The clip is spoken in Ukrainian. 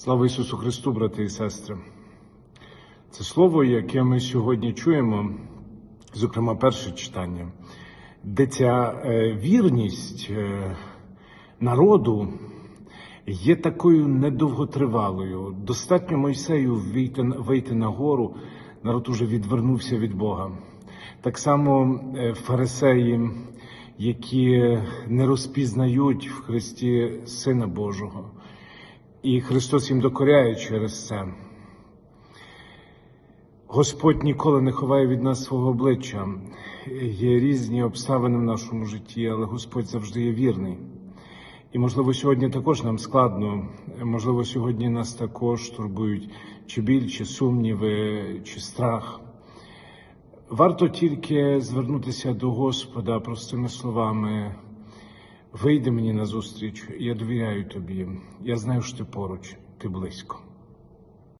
Слава Ісусу Христу, брати і сестри. Це слово, яке ми сьогодні чуємо, зокрема, перше читання, де ця е, вірність е, народу є такою недовготривалою. Достатньо Мойсею вийти, на гору, народ уже відвернувся від Бога. Так само е, фарисеї, які не розпізнають в Христі Сина Божого. І Христос їм докоряє через це. Господь ніколи не ховає від нас свого обличчя. Є різні обставини в нашому житті, але Господь завжди є вірний. І, можливо, сьогодні також нам складно, можливо, сьогодні нас також турбують чи біль, чи сумніви, чи страх. Варто тільки звернутися до Господа простими словами. Вийди мені назустріч, я довіряю тобі. Я знаю, що ти поруч, ти близько.